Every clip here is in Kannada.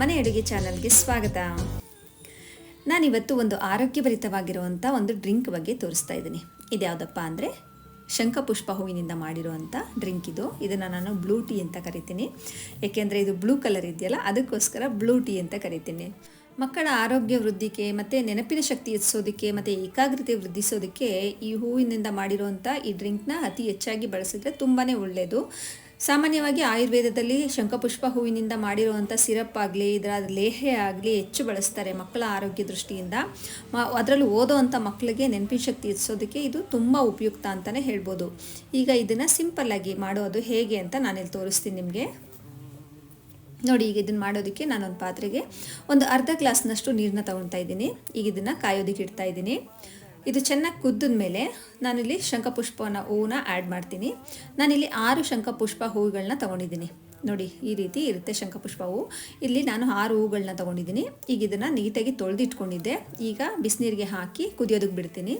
ಮನೆ ಅಡುಗೆ ಚಾನಲ್ಗೆ ಸ್ವಾಗತ. ನಾನಿವತ್ತು ಒಂದು ಆರೋಗ್ಯಭರಿತವಾಗಿರುವಂಥ ಒಂದು ಡ್ರಿಂಕ್ ಬಗ್ಗೆ ತೋರಿಸ್ತಾ ಇದ್ದೀನಿ. ಇದ್ಯಾವುದಪ್ಪ ಅಂದರೆ ಶಂಖಪುಷ್ಪ ಹೂವಿನಿಂದ ಮಾಡಿರುವಂಥ ಡ್ರಿಂಕ್ ಇದು. ಇದನ್ನು ನಾನು ಬ್ಲೂ ಟೀ ಅಂತ ಕರಿತೀನಿ. ಏಕೆಂದರೆ ಇದು ಬ್ಲೂ ಕಲರ್ ಇದೆಯಲ್ಲ, ಅದಕ್ಕೋಸ್ಕರ ಬ್ಲೂ ಟೀ ಅಂತ ಕರಿತೀನಿ. ಮಕ್ಕಳ ಆರೋಗ್ಯ ವೃದ್ಧಿಗೆ ಮತ್ತು ನೆನಪಿನ ಶಕ್ತಿ ಹೆಚ್ಚಿಸೋದಕ್ಕೆ ಮತ್ತು ಏಕಾಗ್ರತೆ ವೃದ್ಧಿಸೋದಕ್ಕೆ ಈ ಹೂವಿನಿಂದ ಮಾಡಿರುವಂಥ ಈ ಡ್ರಿಂಕ್ನ ಅತಿ ಹೆಚ್ಚಾಗಿ ಬಳಸಿದ್ರೆ ತುಂಬಾ ಒಳ್ಳೆಯದು ಸಾಮಾನ್ಯವಾಗಿ ಆಯುರ್ವೇದದಲ್ಲಿ ಶಂಖಪುಷ್ಪ ಹೂವಿನಿಂದ ಮಾಡಿರುವಂಥ ಸಿರಪ್ ಆಗಲಿ ಇದರ ಲೇಹೆ ಆಗಲಿ ಹೆಚ್ಚು ಬಳಸ್ತಾರೆ ಮಕ್ಕಳ ಆರೋಗ್ಯ ದೃಷ್ಟಿಯಿಂದ. ಅದರಲ್ಲೂ ಓದೋವಂಥ ಮಕ್ಕಳಿಗೆ ನೆನಪಿನ ಶಕ್ತಿ ಹೆಚ್ಚಿಸೋದಕ್ಕೆ ಇದು ತುಂಬ ಉಪಯುಕ್ತ ಅಂತಲೇ ಹೇಳ್ಬೋದು. ಈಗ ಇದನ್ನು ಸಿಂಪಲ್ಲಾಗಿ ಮಾಡೋದು ಹೇಗೆ ಅಂತ ನಾನಿಲ್ಲಿ ತೋರಿಸ್ತೀನಿ ನಿಮಗೆ. ನೋಡಿ, ಈಗ ಇದನ್ನು ಮಾಡೋದಕ್ಕೆ ನಾನೊಂದು ಪಾತ್ರೆಗೆ ಒಂದು ಅರ್ಧ ಗ್ಲಾಸ್ನಷ್ಟು ನೀರನ್ನ ತೊಗೊಳ್ತಾ ಇದ್ದೀನಿ. ಈಗ ಇದನ್ನು ಕಾಯೋದಕ್ಕೆ ಇಡ್ತಾ ಇದ್ದೀನಿ. ಇದು ಚೆನ್ನಾಗಿ ಕುದ್ದಿದ ಮೇಲೆ ನಾನಿಲ್ಲಿ ಶಂಖಪುಷ್ಪನ ಹೂವನ್ನ ಆ್ಯಡ್ ಮಾಡ್ತೀನಿ. ನಾನಿಲ್ಲಿ ಆರು ಶಂಖಪುಷ್ಪ ಹೂವುಗಳನ್ನ ತೊಗೊಂಡಿದ್ದೀನಿ. ನೋಡಿ, ಈ ರೀತಿ ಇರುತ್ತೆ ಶಂಖಪುಷ್ಪ ಹೂವು ಇಲ್ಲಿ ನಾನು ಆರು ಹೂಗಳನ್ನ ತೊಗೊಂಡಿದ್ದೀನಿ. ಈಗ ಇದನ್ನು ನೀಟಾಗಿ ತೊಳೆದಿಟ್ಕೊಂಡಿದ್ದೆ. ಈಗ ಬಿಸಿನೀರಿಗೆ ಹಾಕಿ ಕುದಿಯೋದಕ್ಕೆ ಬಿಡ್ತೀನಿ.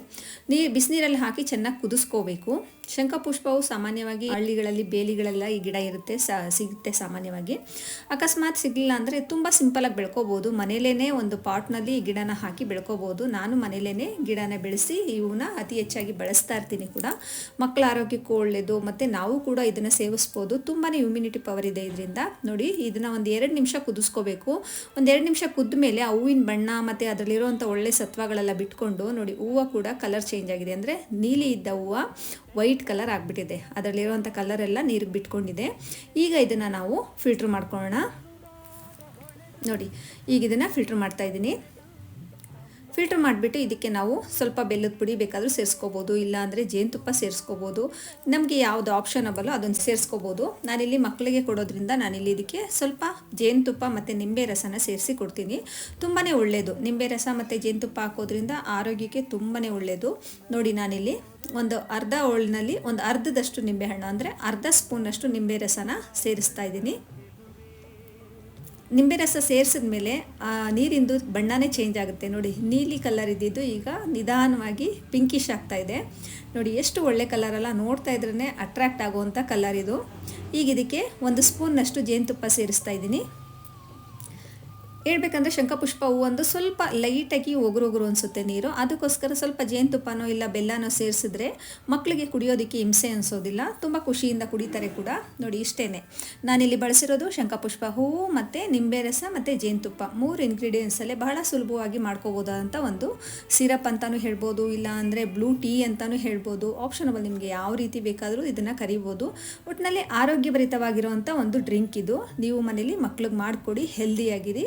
ನೀ, ಬಿಸಿನೀರಲ್ಲಿ ಹಾಕಿ ಚೆನ್ನಾಗಿ ಕುದಿಸ್ಕೋಬೇಕು. ಶಂಖಪುಷ್ಪವು ಸಾಮಾನ್ಯವಾಗಿ ಹಳ್ಳಿಗಳಲ್ಲಿ ಬೇಲಿಗಳೆಲ್ಲ ಈ ಗಿಡ ಇರುತ್ತೆ ಸಿಗುತ್ತೆ ಸಾಮಾನ್ಯವಾಗಿ. ಅಕಸ್ಮಾತ್ ಸಿಗಲಿಲ್ಲ ಅಂದರೆ ತುಂಬ ಸಿಂಪಲಾಗಿ ಬೆಳ್ಕೋಬೋದು. ಮನೇಲೇ ಒಂದು ಪಾಟ್ನಲ್ಲಿ ಈ ಗಿಡನ ಹಾಕಿ ಬೆಳ್ಕೋಬೋದು. ನಾನು ಮನೇಲೇ ಗಿಡನ ಬೆಳೆಸಿ ಇವನ್ನ ಅತಿ ಹೆಚ್ಚಾಗಿ ಬಳಸ್ತಾ ಇರ್ತೀನಿ ಕೂಡ. ಮಕ್ಕಳ ಆರೋಗ್ಯಕ್ಕೂ ಒಳ್ಳೆಯದು ಮತ್ತು ನಾವು ಕೂಡ ಇದನ್ನು ಸೇವಿಸ್ಬೋದು. ತುಂಬಾ ಇಮ್ಯುನಿಟಿ ಪವರ್ ಇದೆ ಇದರಿಂದ. ನೋಡಿ, ಇದನ್ನು ಒಂದು ಎರಡು ನಿಮಿಷ ಕುದಿಸ್ಕೋಬೇಕು. ಒಂದು ಎರಡು ನಿಮಿಷ ಕುದ್ದ ಮೇಲೆ ಆ ಹೂವಿನ ಬಣ್ಣ ಮತ್ತು ಅದರಲ್ಲಿರುವಂಥ ಒಳ್ಳೆ ಸತ್ವಗಳೆಲ್ಲ ಬಿಟ್ಕೊಂಡು, ನೋಡಿ, ಹೂವು ಕೂಡ ಕಲರ್ ಚೇಂಜ್ ಆಗಿದೆ. ಅಂದರೆ ನೀಲಿ ಇದ್ದ ಹೂವು ವೈಟ್ ಕಲರ್ ಆಗಿಬಿಟ್ಟಿದೆ. ಅದರಲ್ಲಿರುವಂಥ ಕಲರ್ ಎಲ್ಲ ನೀರಿಗೆ ಬಿಟ್ಕೊಂಡಿದೆ. ಈಗ ಇದನ್ನು ನಾವು ಫಿಲ್ಟ್ರ್ ಮಾಡ್ಕೊಳ್ಳೋಣ ನೋಡಿ, ಈಗ ಇದನ್ನು ಫಿಲ್ಟ್ರ್ ಮಾಡ್ತಾ ಇದ್ದೀನಿ. ಫಿಲ್ಟರ್ ಮಾಡಿಬಿಟ್ಟು ಇದಕ್ಕೆ ನಾವು ಸ್ವಲ್ಪ ಬೆಲ್ಲದ ಪುಡಿ ಬೇಕಾದರೂ ಸೇರಿಸ್ಕೋಬೋದು ಇಲ್ಲಾಂದರೆ ಜೇನುತುಪ್ಪ ಸೇರಿಸ್ಕೋಬೋದು. ನಮಗೆ ಯಾವುದು ಆಪ್ಷನಬಲ್ಲೋ ಅದನ್ನು ಸೇರಿಸ್ಕೋಬೋದು. ನಾನಿಲ್ಲಿ ಮಕ್ಕಳಿಗೆ ಕೊಡೋದ್ರಿಂದ ನಾನಿಲ್ಲಿ ಇದಕ್ಕೆ ಸ್ವಲ್ಪ ಜೇನುತುಪ್ಪ ಮತ್ತು ನಿಂಬೆ ರಸನ ಸೇರಿಸಿ ಕೊಡ್ತೀನಿ. ತುಂಬಾ ಒಳ್ಳೆಯದು ನಿಂಬೆ ರಸ ಮತ್ತು ಜೇನುತುಪ್ಪ ಹಾಕೋದ್ರಿಂದ ಆರೋಗ್ಯಕ್ಕೆ ತುಂಬಾ ಒಳ್ಳೆಯದು ನೋಡಿ, ನಾನಿಲ್ಲಿ ಒಂದು ಅರ್ಧ ಹೋಳಿನಲ್ಲಿ ಒಂದು ಅರ್ಧದಷ್ಟು ನಿಂಬೆಹಣ್ಣು ಅಂದರೆ ಅರ್ಧ ಸ್ಪೂನಷ್ಟು ನಿಂಬೆ ರಸನ ಸೇರಿಸ್ತಾ ಇದ್ದೀನಿ. ನಿಂಬೆ ರಸ ಸೇರಿಸಿದ ಮೇಲೆ ಆ ನೀರಿಂದು ಬಣ್ಣನೇ ಚೇಂಜ್ ಆಗುತ್ತೆ. ನೋಡಿ, ನೀಲಿ ಕಲರ್ ಇದ್ದಿದ್ದು ಈಗ ನಿಧಾನವಾಗಿ ಪಿಂಕಿಶ್ ಆಗ್ತಾ ಇದೆ. ನೋಡಿ, ಎಷ್ಟು ಒಳ್ಳೆ ಕಲರಲ್ಲ ನೋಡ್ತಾ ಇದ್ರೇ ಅಟ್ರಾಕ್ಟ್ ಆಗುವಂಥ ಕಲರ್ ಇದು. ಈಗ ಇದಕ್ಕೆ ಒಂದು ಸ್ಪೂನ್ನಷ್ಟು ಜೇನುತುಪ್ಪ ಸೇರಿಸ್ತಾ ಇದ್ದೀನಿ. ಹೇಳ್ಬೇಕಂದ್ರೆ ಶಂಖಪುಷ್ಪ ಹೂ ಒಂದು ಸ್ವಲ್ಪ ಲೈಟಾಗಿ ಒಗರು ಒಗರು ಅನಿಸುತ್ತೆ ನೀರು. ಅದಕ್ಕೋಸ್ಕರ ಸ್ವಲ್ಪ ಜೇನುತುಪ್ಪನೋ ಇಲ್ಲ ಬೆಲ್ಲನೋ ಸೇರಿಸಿದ್ರೆ ಮಕ್ಕಳಿಗೆ ಕುಡಿಯೋದಕ್ಕೆ ಹಿಂಸೆ ಅನಿಸೋದಿಲ್ಲ. ತುಂಬ ಖುಷಿಯಿಂದ ಕುಡಿತಾರೆ ಕೂಡ. ನೋಡಿ ಇಷ್ಟೇ ನಾನಿಲ್ಲಿ ಬಳಸಿರೋದು ಶಂಖಪುಷ್ಪ ಹೂವು ಮತ್ತು ನಿಂಬೆ ರಸ ಮತ್ತು ಜೇನುತುಪ್ಪ ಮೂರು ಇನ್ಗ್ರೀಡಿಯೆಂಟ್ಸಲ್ಲೇ ಬಹಳ ಸುಲಭವಾಗಿ ಮಾಡ್ಕೋಬೋದಂಥ ಒಂದು ಸಿರಪ್ ಅಂತಲೂ ಹೇಳ್ಬೋದು, ಇಲ್ಲ ಅಂದರೆ ಬ್ಲೂ ಟೀ ಅಂತಲೂ ಹೇಳ್ಬೋದು. ಆಪ್ಷನಬಲ್ ನಿಮಗೆ ಯಾವ ರೀತಿ ಬೇಕಾದರೂ ಇದನ್ನು ಕರಿಬೋದು. ಒಟ್ಟಿನಲ್ಲಿ ಆರೋಗ್ಯಭರಿತವಾಗಿರುವಂಥ ಒಂದು ಡ್ರಿಂಕ್ ಇದು. ನೀವು ಮನೇಲಿ ಮಕ್ಳಿಗೆ ಮಾಡಿಕೊಡಿ ಹೆಲ್ದಿಯಾಗಿರಿ